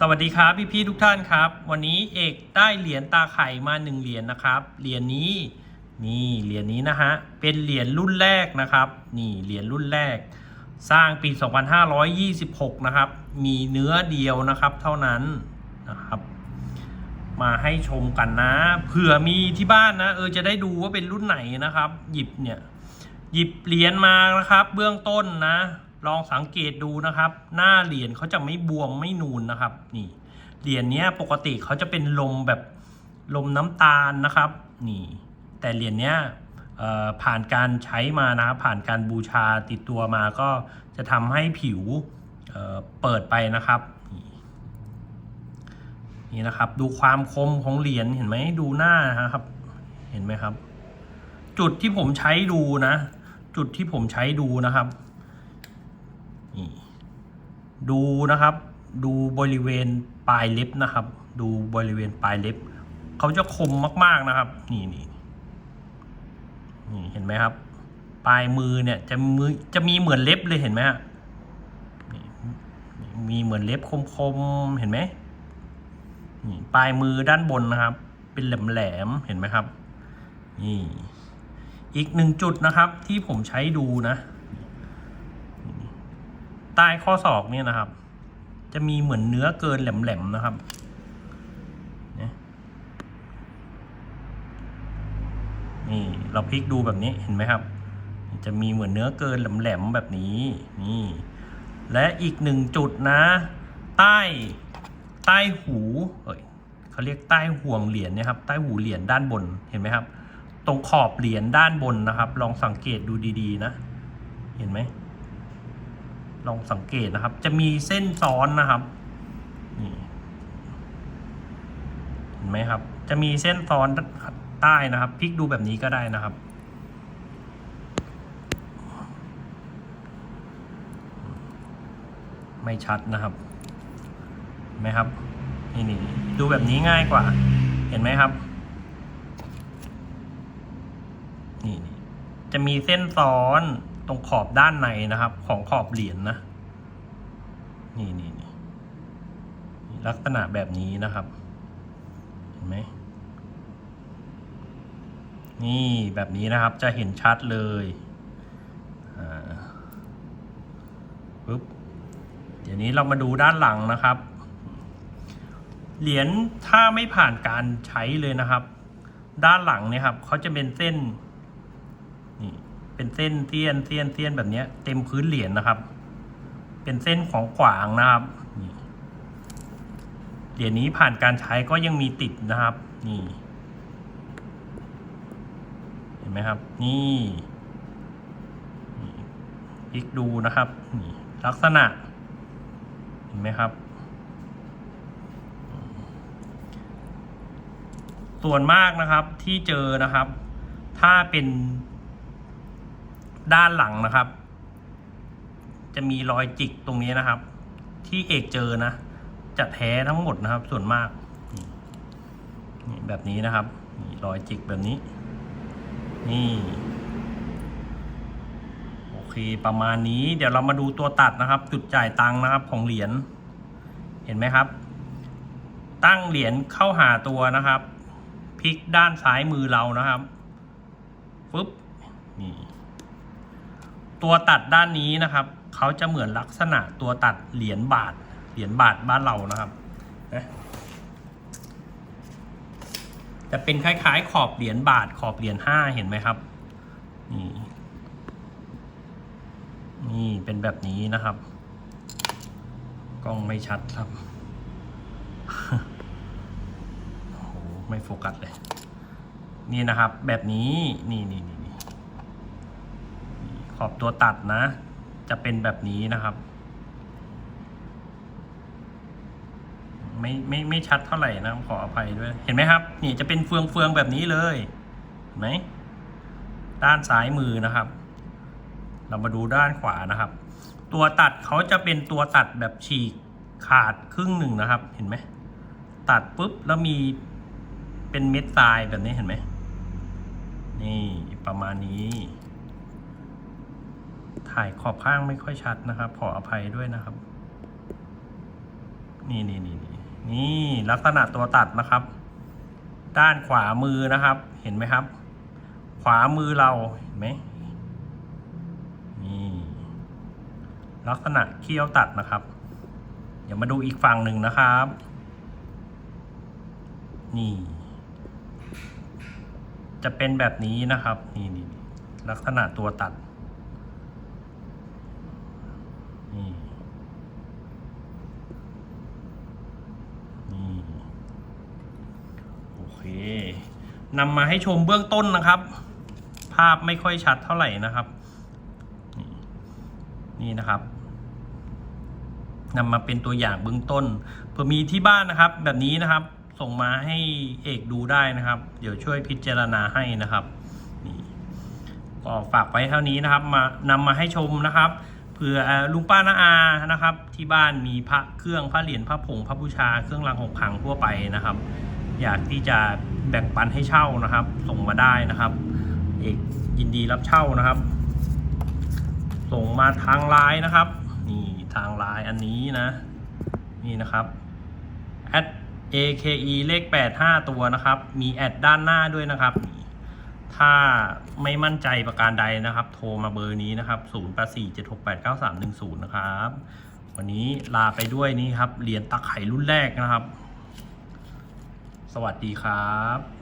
สวัสดีครับพี่ๆทุกท่านครับ วันนี้เอกได้เหรียญตาไข่มาหนึ่งเหรียญนะครับเหรียญนี้นี่เหรียญนี้นะฮะเป็นเหรียญรุ่นแรกนะครับนี่เหรียญรุ่นแรก สร้างปี 2526 นะครับ มีเนื้อเดียวนะครับ เท่านั้นนะครับ มาให้ชมกันนะเผื่อมีที่บ้านนะเออจะได้ดูว่าเป็นรุ่นไหนนะครับ หยิบเนี่ยหยิบเหรียญมานะครับ เบื้องต้นนะ ลองสังเกตดูนะครับ หน้าเหรียญเขาจะไม่บวมไม่นูนนะครับ นี่เหรียญเนี้ยปกติเขาจะเป็นลมแบบลมน้ำตาลนะครับ นี่ แต่เหรียญเนี้ยผ่านการใช้มานะครับผ่านการบูชาติดตัวมาก็จะทำให้ผิวเเปิดไปนะครับนนี่นะครับ ดูความคมของเหรียญเห็นไหมดูหน้านะครับ เห็นไหมครับ จุดที่ผมใช้ดูนะ จุดที่ผมใช้ดูนะครับ นี่ดูนะครับ ดูบริเวณปลายเล็บนะครับ ดูบริเวณปลายเล็บ เขาจะคมมากๆนะครับ นี่นี่นี่เห็นไหมครับ ปลายมือเนี่ยจะมือจะมีเหมือนเล็บเลยเห็นไหมฮะมีเหมือนเล็บคมๆเห็นไหมนี่ปลายมือด้านบนนะครับ เป็นแหลมๆเห็นไหมครับ นี่ อีกหนึ่งจุดนะครับที่ผมใช้ดูนะ ใต้ข้อศอกเนี่ยนะครับ จะมีเหมือนเนื้อเกินแหลมๆนะครับนี่เราพลิกดูแบบนี้เห็นไหมครับ จะมีเหมือนเนื้อเกินแหลมๆแบบนี้นี่ และอีกหนึ่งจุดนะ ใต้ใต้หูเอ้ยเขาเรียกใต้ห่วงเหรียญนะครับ ใต้หูเหรียญด้านบนเห็นไหมครับ ตรงขอบเหรียญด้านบนนะครับ ลองสังเกตดูดีๆนะ เห็นไหม ลองสังเกตนะครับ จะมีเส้นซ้อนนะครับนี่เห็นไหมครับ จะมีเส้นซ้อนใต้นะครับพลิกดูแบบนี้ก็ได้นะครับไม่ชัดนะครับไหมครับนี่นี่ดูแบบนี้ง่ายกว่า เห็นไหมครับนี่นี่จะมีเส้นซ้อน ตรงขอบด้านในนะครับ ของขอบเหรียญนนะ นี่นี่นี่ลักษณะแบบนี้นะครับ เห็นไหม นี่แบบนี้นะครับจะเห็นชัดเลยปึ๊บเดี๋ยวนี้เรามาดูด้านหลังนะครับ เหรียญถ้าไม่ผ่านการใช้เลยนะครับ ด้านหลังเนี่ยครับเขาจะเป็นเส้น เป็นเส้นเตี้ยนเตี้ยนเตี้ยนแบบนี้เต็มพื้นเหรียญนะครับ เป็นเส้นของขวางนะครับเหรียญนี้ผ่านการใช้ก็ยังมีติดนะครับ นี่ เห็นไหมครับ นี่นี่พลิกดูนะครับนี่ลักษณะ เห็นไหมครับ ส่วนมากนะครับที่เจอนะครับ ถ้าเป็น ด้านหลังนะครับ จะมีรอยจิกตรงนี้นะครับ ที่เอกเจอนะ จะแท้ทั้งหมดนะครับ ส่วนมากนี่แบบนี้นะครับนี่รอยจิกแบบนี้ นี่โอเคประมาณนี้ เดี๋ยวเรามาดูตัวตัดนะครับ จุดจ่ายตังค์นะครับ ของเหรียญเห็นไหมครับ ตั้งเหรียญเข้าหาตัวนะครับพลิกด้านซ้ายมือเรานะครับปุ๊บนี่ ตัวตัดด้านนี้นะครับเขาจะเหมือนลักษณะตัวตัดเหรียญบาทเหรียญบาทบ้านเรานะครับนะจะเป็นคล้ายๆ ขอบเหรียญบาทขอบเหรียญห้าเห็นไหมครับนี่นี่เป็นแบบนี้นะครับ กล้องไม่ชัดครับโอ้โหไม่โฟกัสเลย นี่นะครับ แบบนี้นี่นี่ ขอบตัวตัดนะ จะเป็นแบบนี้นะครับ ไม่ไม่ไม่ชัดเท่าไหร่นะขออภัยด้วย เห็นไหมครับ นี่จะเป็นเฟืองเฟืองแบบนี้เลยเห็นไหมด้านซ้ายมือนะครับ เรามาดูด้านขวานะครับ ตัวตัดเขาจะเป็นตัวตัดแบบฉีกขาดครึ่งหนึ่งนะครับ เห็นไหมตัดปุ๊บแล้วมีเป็นเม็ดทรายแบบนี้เห็นไหมนี่ประมาณนี้ ถ่ายขอบข้างไม่ค่อยชัดนะครับ ขออภัยด้วยนะครับนี่นี่นี่นี่นี่ลักษณะตัวตัดนะครับ ด้านขวามือนะครับ เห็นไหมครับ ขวามือเราเห็นไหมนี่ลักษณะเขี้ยวตัดนะครับ เดี๋ยวมาดูอีกฝั่งหนึ่งนะครับ นี่ จะเป็นแบบนี้นะครับ นี่นี่ลักษณะตัวตัด นี่ นี่ โอเค นำมาให้ชมเบื้องต้นนะครับ ภาพไม่ค่อยชัดเท่าไหร่นะครับ นี่นะครับนำมาเป็นตัวอย่างเบื้องต้นเผื่อมีที่บ้านนะครับ แบบนี้นะครับ ส่งมาให้เอกดูได้นะครับ เดี๋ยวช่วยพิจารณาให้นะครับนี่ก็ฝากไว้เท่านี้นะครับ มานำมาให้ชมนะครับเผื่อเอ่อลุงป้าน้าอานะครับ ที่บ้านมีพระเครื่องพระเหรียญพระผงพระบูชาเครื่องรางของขลังทั่วไปนะครับ อยากที่จะแบ่งปันให้เช่านะครับ ส่งมาได้นะครับ เอกยินดีรับเช่านะครับ ส่งมาทางไลน์นะครับนี่ทางไลน์อันนี้นะ นี่นะครับ at ake เลข 85 ตัวนะครับ มีแอดด้านหน้าด้วยนะครับ ถ้าไม่มั่นใจประการใดนะครับ โทรมาเบอร์นี้นะครับ 0847689310 นะครับ วันนี้ลาไปด้วยนี่ครับ เหรียญตะไคร่รุ่นแรกนะครับ วัสดีครับ